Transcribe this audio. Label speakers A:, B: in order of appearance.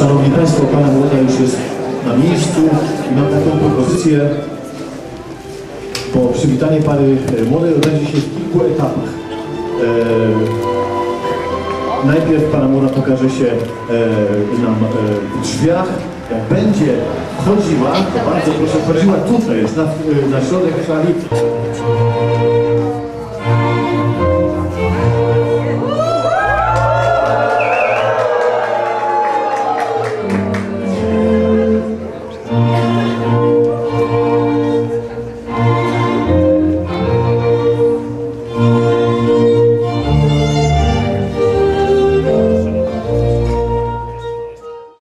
A: Szanowni Państwo, Pana Młoda już jest na miejscu i mam taką propozycję, bo przywitanie Pary Młodej odbędzie się w kilku etapach. E, najpierw Pana Młoda pokaże się e, nam e, w drzwiach. Jak będzie wchodziła, to bardzo proszę, wchodziła tutaj, jest na, e, na środek sali.